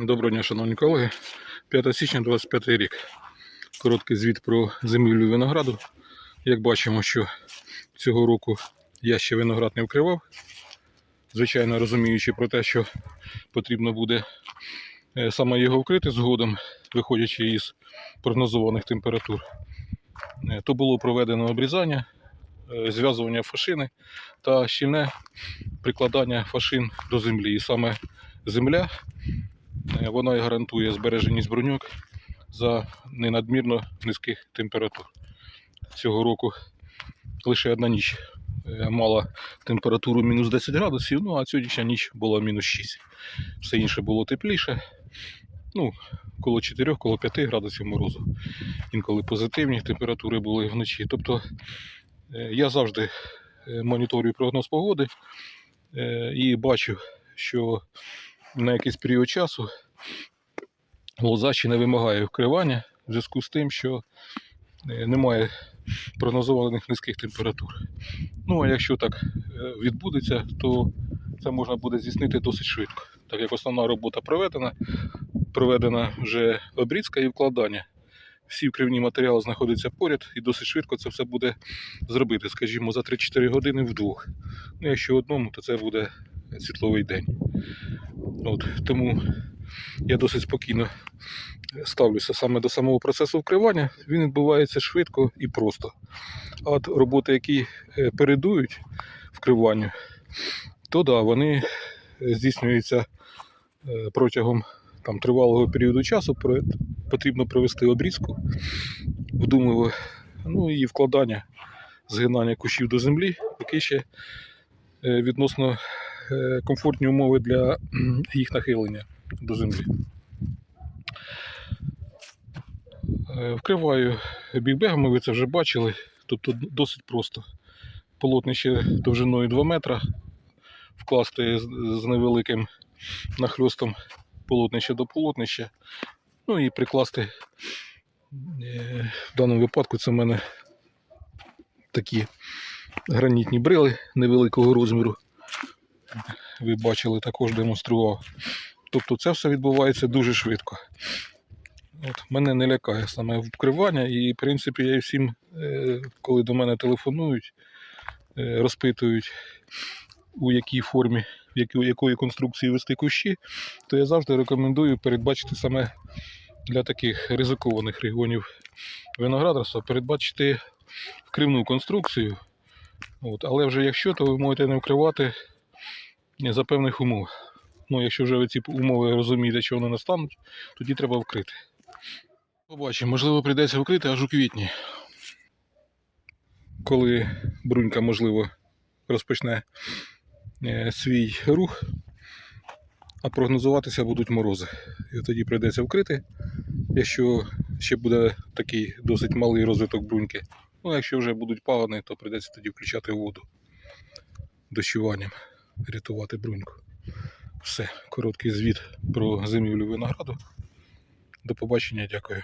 Доброго дня, шановні колеги. 5 січня 25 рік. Короткий звіт про зимівлю винограду. Як бачимо, що цього року я ще виноград не вкривав. Звичайно, розуміючи про те, що потрібно буде е, саме його вкрити згодом, виходячи із прогнозованих температур, Е, то було проведено обрізання, е, зв'язування фашини та щільне прикладання фашин до землі. І саме земля Вона і гарантує збереженість бруньок за ненадмірно низьких температур. Цього року лише одна ніч е, мала температуру мінус 10 градусів, ну а сьогоднішня ніч була мінус 6. Все інше було тепліше. Ну, коло 4, коло 5 градусів морозу. Інколи позитивні температури були вночі. Тобто е, я завжди е, моніторюю прогноз погоди е, і бачу, що на якийсь період часу лоза не вимагає вкривання в зв'язку з тим, що е, немає прогнозованих низьких температур. Ну а якщо так е, відбудеться, то це можна буде здійснити досить швидко, так як основна робота проведена, проведена вже обрізка і вкладання. Всі вкривні матеріали знаходяться поряд і досить швидко це все буде зробити, скажімо, за 3-4 години вдвох. Ну, якщо одному, то це буде світловий день. От, тому я досить спокійно ставлюся саме до самого процесу вкривання. Він відбувається швидко і просто. А от роботи, які е, передують вкриванню, то да, вони здійснюються е, протягом там, тривалого періоду часу. Потрібно провести обрізку вдумливо, ну і вкладання, згинання кущів до землі, поки ще е, відносно комфортні умови для їх нахилення до землі. Е, Вкриваю бігбегами, ви це вже бачили. Тобто досить просто. Полотнище довжиною 2 метра. Вкласти з, з невеликим нахльостом полотнище до полотнища. Ну і прикласти. е, В даному випадку це в мене такі гранітні брили невеликого розміру ви бачили, також демонстрував. Тобто це все відбувається дуже швидко. От, мене не лякає саме вкривання, і в принципі я всім, е, коли до мене телефонують, е, розпитують, у якій формі, в якої конструкції вести кущі, то я завжди рекомендую передбачити саме для таких ризикованих регіонів виноградарства, передбачити вкривну конструкцію. От, але вже якщо, то ви можете не вкривати за певних умов. Ну, якщо вже ви ці умови розумієте, що вони настануть, тоді треба вкрити. Побачимо, можливо, прийдеться вкрити аж у квітні. Коли брунька, можливо, розпочне е, свій рух, а прогнозуватися будуть морози. І тоді прийдеться вкрити, якщо ще буде такий досить малий розвиток бруньки. Ну, якщо вже будуть пагони, то прийдеться тоді включати воду дощуванням рятувати бруньку. Все, короткий звіт про зимівлю винограду. До побачення, дякую.